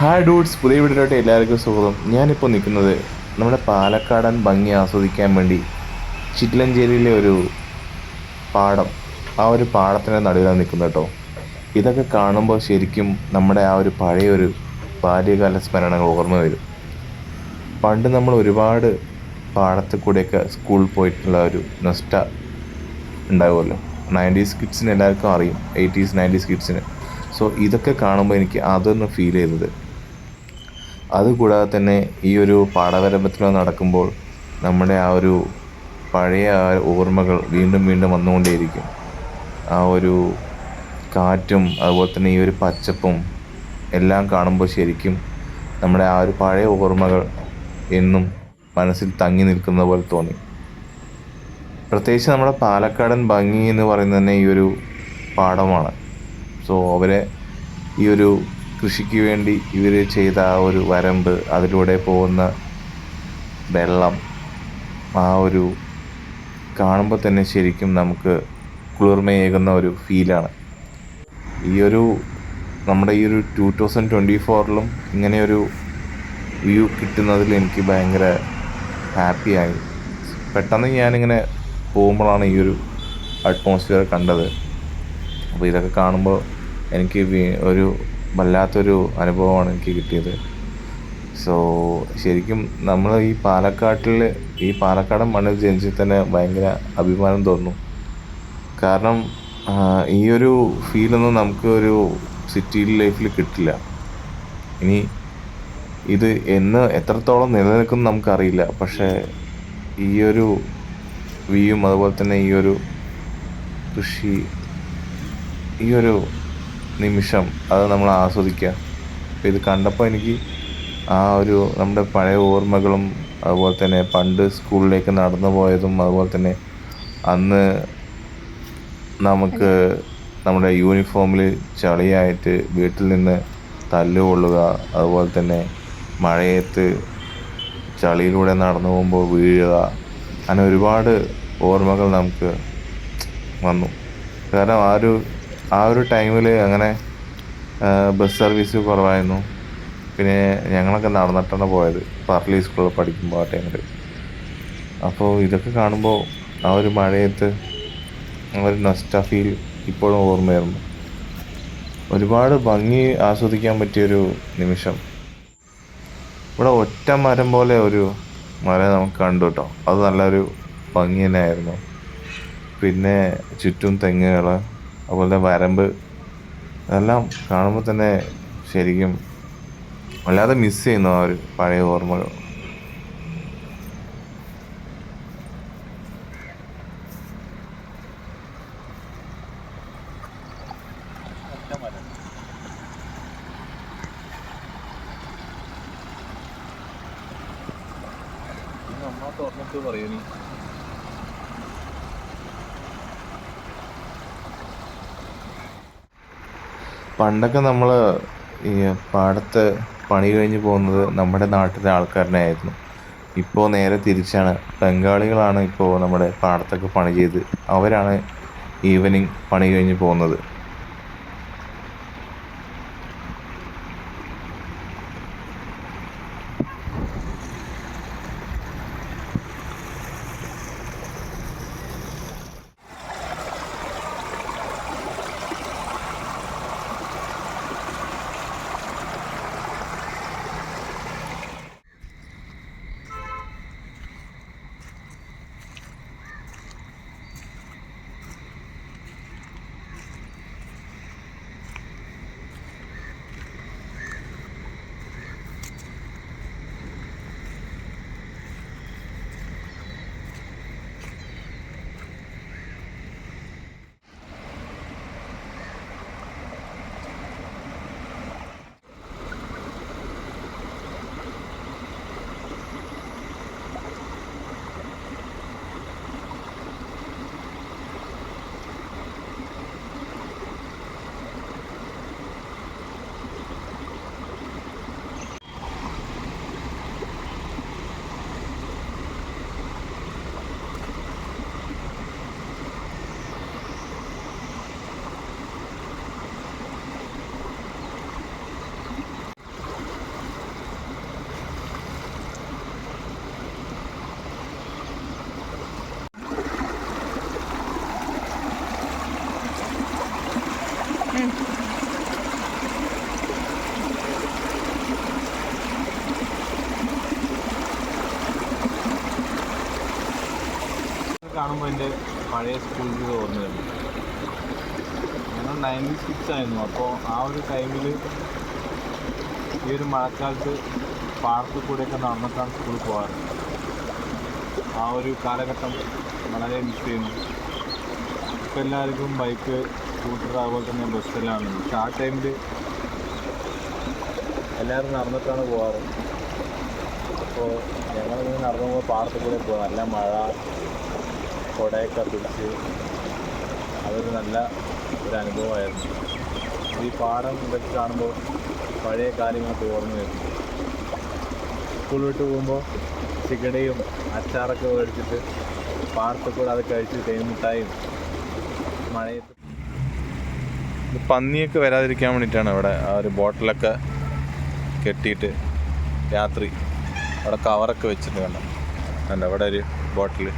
Hi dudes പുതിയ വീടിലോട്ട് എല്ലാവർക്കും സ്വാഗതം. ഞാനിപ്പോൾ നിൽക്കുന്നത് നമ്മുടെ പാലക്കാടൻ ഭംഗി ആസ്വദിക്കാൻ വേണ്ടി ചിറ്റിലഞ്ചേരിയിലെ ഒരു പാടം. ആ ഒരു പാടത്തിന്റെ നടുവിലാണ് നിൽക്കുന്നത് കേട്ടോ. ഇതൊക്കെ കാണുമ്പോൾ ശരിക്കും നമ്മുടെ ആ ഒരു പഴയ ഒരു ബാല്യകാല സ്മരണകൾ ഓർമ്മ വരും. പണ്ട് നമ്മൾ ഒരുപാട് പാടത്ത് കൂടെയൊക്കെ സ്കൂളിൽ പോയിട്ടുള്ള ഒരു നൊസ്റ്റ ഉണ്ടാവുമല്ലോ. നയന്റീസ് കിഡ്സിന് എല്ലാവർക്കും അറിയും എയ്റ്റീസ് നയന്റീസ് കിഡ്സിന് സോ ഇതൊക്കെ കാണുമ്പോൾ എനിക്ക് അതൊന്ന് ഫീൽ ചെയ്തത് അതുകൂടാതെ തന്നെ ഈ ഒരു പാടവരമ്പത്തിൽ നടക്കുമ്പോൾ നമ്മുടെ ആ ഒരു പഴയ ആ ഓർമ്മകൾ വീണ്ടും വീണ്ടും വന്നുകൊണ്ടേയിരിക്കും. ആ ഒരു കാറ്റും അതുപോലെ തന്നെ ഈ ഒരു പച്ചപ്പും എല്ലാം കാണുമ്പോൾ ശരിക്കും നമ്മുടെ ആ ഒരു പഴയ ഓർമ്മകൾ എന്നും മനസ്സിൽ തങ്ങി നിൽക്കുന്ന പോലെ തോന്നി. പ്രത്യേകിച്ച് നമ്മുടെ പാലക്കാടൻ ഭംഗി എന്ന് പറയുന്നത് തന്നെ ഈ ഒരു പാടമാണ് സോ അവരെ ഈ ഒരു കൃഷിക്ക് വേണ്ടി ഇവർ ചെയ്ത ആ ഒരു വരമ്പ് അതിലൂടെ പോകുന്ന വെള്ളം ആ ഒരു കാണുമ്പോൾ തന്നെ ശരിക്കും നമുക്ക് കുളിർമയേകുന്ന ഒരു ഫീലാണ്. ഈ ഒരു നമ്മുടെ ഈ ഒരു ടു തൗസൻഡ് ട്വന്റി ഫോറിലും ഇങ്ങനെയൊരു വ്യൂ കിട്ടുന്നതിൽ എനിക്ക് ഭയങ്കര ഹാപ്പിയായി. പെട്ടെന്ന് ഞാനിങ്ങനെ പോകുമ്പോഴാണ് ഈ ഒരു അറ്റ്മോസ്ഫിയർ കണ്ടത്. അപ്പോൾ ഇതൊക്കെ കാണുമ്പോൾ എനിക്ക് ഒരു വല്ലാത്തൊരു അനുഭവമാണ് എനിക്ക് കിട്ടിയത്. സോ ശരിക്കും നമ്മൾ ഈ പാലക്കാട്ടിൽ ഈ പാലക്കാടൻ മണ്ണിൽ ജനിച്ചിൽ തന്നെ ഭയങ്കര അഭിമാനം തോന്നുന്നു. കാരണം ഈ ഒരു ഫീലൊന്നും നമുക്ക് ഒരു സിറ്റി ലൈഫിൽ കിട്ടില്ല. ഇനി ഇത് എന്ന് എത്രത്തോളം നിലനിൽക്കും നമുക്കറിയില്ല. പക്ഷേ ഈ ഒരു വ്യൂയും അതുപോലെ തന്നെ ഈ ഒരു കൃഷി ഈ ഒരു നിമിഷം അത് നമ്മൾ ആസ്വദിക്കുക. ഇത് കണ്ടപ്പോൾ എനിക്ക് ആ ഒരു നമ്മുടെ പഴയ ഓർമ്മകളും അതുപോലെ തന്നെ പണ്ട് സ്കൂളിലേക്ക് നടന്നു പോയതും അതുപോലെ തന്നെ അന്ന് നമുക്ക് നമ്മുടെ യൂണിഫോമിൽ ചളിയായിട്ട് വീട്ടിൽ നിന്ന് തല്ലുകൊള്ളുക അതുപോലെ തന്നെ മഴയത്ത് ചളിയിലൂടെ നടന്നു പോകുമ്പോൾ വീഴുക അങ്ങനെ ഒരുപാട് ഓർമ്മകൾ നമുക്ക് വന്നു. കാരണം ആ ഒരു ആ ഒരു ടൈമിൽ അങ്ങനെ ബസ് സർവീസ് കുറവായിരുന്നു. പിന്നെ ഞങ്ങളൊക്കെ നടന്നിട്ടാണ് പോയത്. പാർലി സ്കൂളിൽ പഠിക്കുമ്പോൾ ആ ടൈമിൽ അപ്പോൾ ഇതൊക്കെ കാണുമ്പോൾ ആ ഒരു മഴയത്ത് ഒരു നൊസ്റ്റ ഫീൽ ഇപ്പോഴും ഓർമ്മയായിരുന്നു. ഒരുപാട് ഭംഗി ആസ്വദിക്കാൻ പറ്റിയൊരു നിമിഷം. ഇവിടെ ഒറ്റ മരം പോലെ ഒരു മര നമുക്ക് കണ്ടു കേട്ടോ. അത് നല്ലൊരു ഭംഗി തന്നെയായിരുന്നു. പിന്നെ ചുറ്റും തെങ്ങുകൾ അതുപോലെ വരമ്പ് അതെല്ലാം കാണുമ്പോൾ തന്നെ ശരിക്കും വല്ലാതെ മിസ് ചെയ്യുന്നു ആ ഒരു പഴയ ഓർമ്മകൾ. പണ്ടൊക്കെ നമ്മൾ ഈ പാടത്ത് പണി കഴിഞ്ഞ് പോകുന്നത് നമ്മുടെ നാട്ടിലെ ആൾക്കാരനെ ആയിരുന്നു ഇപ്പോൾ നേരെ തിരിച്ചാണ്. ബംഗാളികളാണ് ഇപ്പോൾ നമ്മുടെ പാടത്തൊക്കെ പണി ചെയ്ത് അവരാണ് ഈവനിങ് പണി കഴിഞ്ഞ് പോകുന്നത്. പഴയ സ്കൂളിൽ ഓർമ്മ വരുന്നു ഞങ്ങൾ നയന്റി സിക്സ് ആയിരുന്നു. അപ്പോൾ ആ ഒരു ടൈമിൽ ഈ ഒരു മഴക്കാലത്ത് പാർക്ക് കൂടെയൊക്കെ നടന്നിട്ടാണ് സ്കൂളിൽ പോകാറ്. ആ ഒരു കാലഘട്ടം വളരെ മിസ് ചെയ്യുന്നു. ഇപ്പം എല്ലാവർക്കും ബൈക്ക് സ്കൂട്ടർ അതുപോലെ തന്നെ ബസ്സെല്ലാം പക്ഷെ ആ ടൈമിൽ എല്ലാവരും നടന്നിട്ടാണ് പോകാറ്. അപ്പോൾ ഞങ്ങളിങ്ങനെ നടന്നു പോകുമ്പോൾ പാർക്ക് കൂടെ പോകും. നല്ല മഴ കുടയൊക്കെ പിടിച്ച് അതൊരു നല്ല ഒരു അനുഭവമായിരുന്നു. ഈ പാടം ഇതൊക്കെ കാണുമ്പോൾ പഴയ കാര്യങ്ങളൊക്കെ ഓർമ്മ വരുന്നു. സ്കൂൾ വിട്ട് പോകുമ്പോൾ ചിക്കടയും അച്ചാറൊക്കെ മേടിച്ചിട്ട് പാടത്ത് കൂടെ അത് കഴിച്ച് തേൻമുട്ടായും മഴയത്ത് പന്നിയൊക്കെ വരാതിരിക്കാൻ വേണ്ടിയിട്ടാണ് ഇവിടെ ആ ഒരു ബോട്ടിലൊക്കെ കെട്ടിയിട്ട് രാത്രി അവിടെ കവറൊക്കെ വെച്ചിട്ട് കണ്ടോ? കണ്ടോ? അവിടെ ഒരു ബോട്ടിൽ